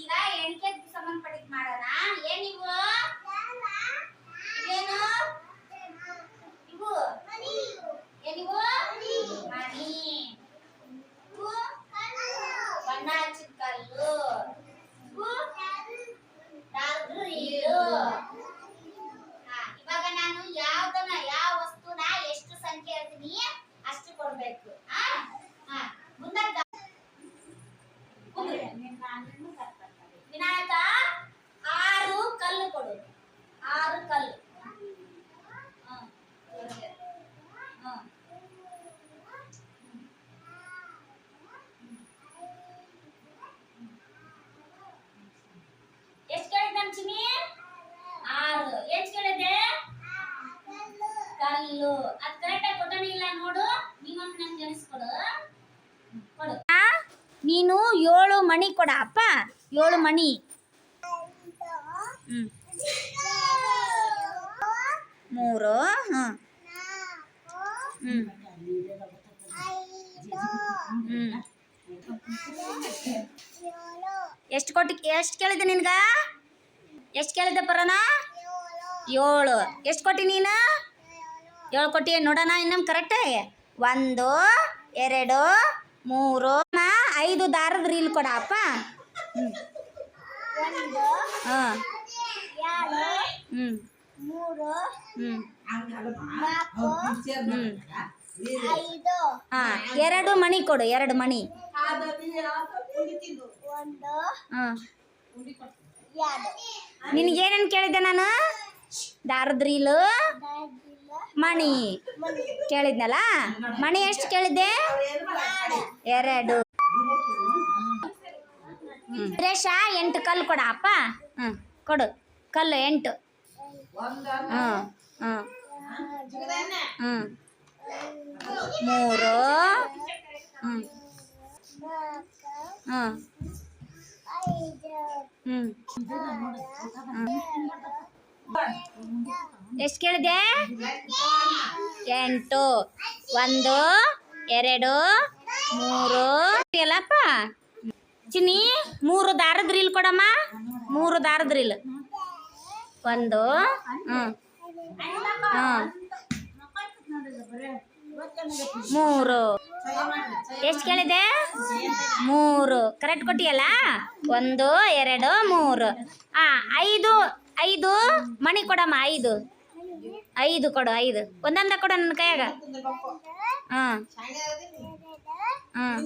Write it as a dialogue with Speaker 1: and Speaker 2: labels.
Speaker 1: ಈಗ ಎಣಿಕೆ ಸಂಬಂಧಪಟ್ಟಿದ್ ಮಾಡೋಣ. ಏನ್ ಇವು. ಏನು ಇವು ಏನಿವು ಮನಿ ಬಣ್ಣ ಹಚ್ಚಿದ ಕಲ್ಲು. ಇವು? ಡಾಕ್ಟ್ರು ಹಾ ಇವಾಗ ನಾನು ಯಾವ್ದನ್ನ ಯಾವ ವಸ್ತುನ ಎಷ್ಟು ಸಂಖ್ಯೆ ಹೇಳ್ತೀನಿ ಅಷ್ಟು ಕೊಡ್ಬೇಕು ಹಾ ಹಾ ಮುಂದಕ್ಕ ಕುಂದ್ರಿ. ವಿನಾಯಕ ಆರು ಕಲ್ಲು ಕೊಡು ಆರು ಕಲ್ಲು ಹಾ, ಇವ್ರಿಗೆ. ಹಾ. ಎಷ್ಟ್ ಕೇಳಿದ್ ನಮ್ ಚಿನಿ ಆರು ಎಷ್ಟ್ ಕೇಳಿದೆ ಕಲ್ಲು ಅದ್ ಕರೆಕ್ಟ್ ಆಗಿ ಕೊಟ್ಟನೇ ಇಲ್ಲ ನೋಡು ನೀವೊಂದು ನಂಗೆ ಜನಿಸ್ಕೊಡು ಕೊಡು ನೀನು ಏಳು ಮಣಿ ಕೊಡ, ಅಪ್ಪ. ಏಳು ಮಣಿ. ಮೂರು, ಹ್ಮ್. ಹ್ಮ್. ಹ್ಮ್. ಎಷ್ಟು ಕೊಟ್ಟು, ಎಷ್ಟು ಕೇಳಿದೆ ನಿನ್ಗ? ಎಷ್ಟು ಕೇಳಿದೆ ಪರನ? ಏಳು. ಎಷ್ಟು ಕೊಟ್ಟಿ ನೀನು? ಏಳು ಕೊಟ್ಟಿ ನೋಡೋಣ ಇನ್ನೊಮ್ಮೆ ಕರೆಕ್ಟಾಗಿ ಒಂದು, ಎರಡು, ಮೂರು ಐದು ದಾರದ ರೀಲ್ ಕೊಡಪ್ಪ. ಹಾಂ. ಹ್ಞೂ ಎರಡು ಮಣಿ ಕೊಡು ಎರಡು ಮಣಿ. ನಿನಗೇನೇನು ಕೇಳಿದ್ದೆ ನಾನು? ದಾರದ ರೀಲ್ ಮಣಿ. ಕೇಳಿದ್ನಲ್ಲ? ಮಣಿ ಎಷ್ಟು ಕೇಳಿದ್ದೆ. ಎರಡು. ಸುರೇಶ ಎಂಟು ಕಲ್ಲು ಕೊಡ ಅಪ್ಪ ಹ್ಞೂ ಕೊಡು. ಕಲ್ಲು ಎಂಟು. ಹ್ಞೂ ಹ್ಞೂ. ಹ್ಞೂ ಮೂರು. ಹ್ಞೂ ಹ್ಞೂ ಹ್ಞೂ ಎಷ್ಟು ಕೇಳಿದೆ? ಎಂಟು. ಒಂದು ಎರಡು ಮೂರು. ಎಲ್ಲಪ್ಪ ಚಿನ್ನಿ? ಮೂರು ದಾರದ ರೀಲ್ ಕೊಡಮ್ಮ. ಮೂರು ದಾರದ ರೀಲ್ ಒಂದು ಹ್ಞೂ ಹಾಂ ಮೂರು. ಎಷ್ಟು ಕೇಳಿದೆ? ಮೂರು. ಕರೆಕ್ಟ್ ಕೊಟ್ಟಿಯಲ್ಲ? ಒಂದು, ಎರಡು, ಮೂರು. ಆ, ಐದು ಐದು. ಮಣಿ ಕೊಡಮ್ಮ, ಐದು. ಐದು ಕೊಡು, ಐದು. ಒಂದೊಂದ ಕೊಡು ನನ್ನ ಕೈಯಾಗ. ಹಾಂ ಹಾಂ.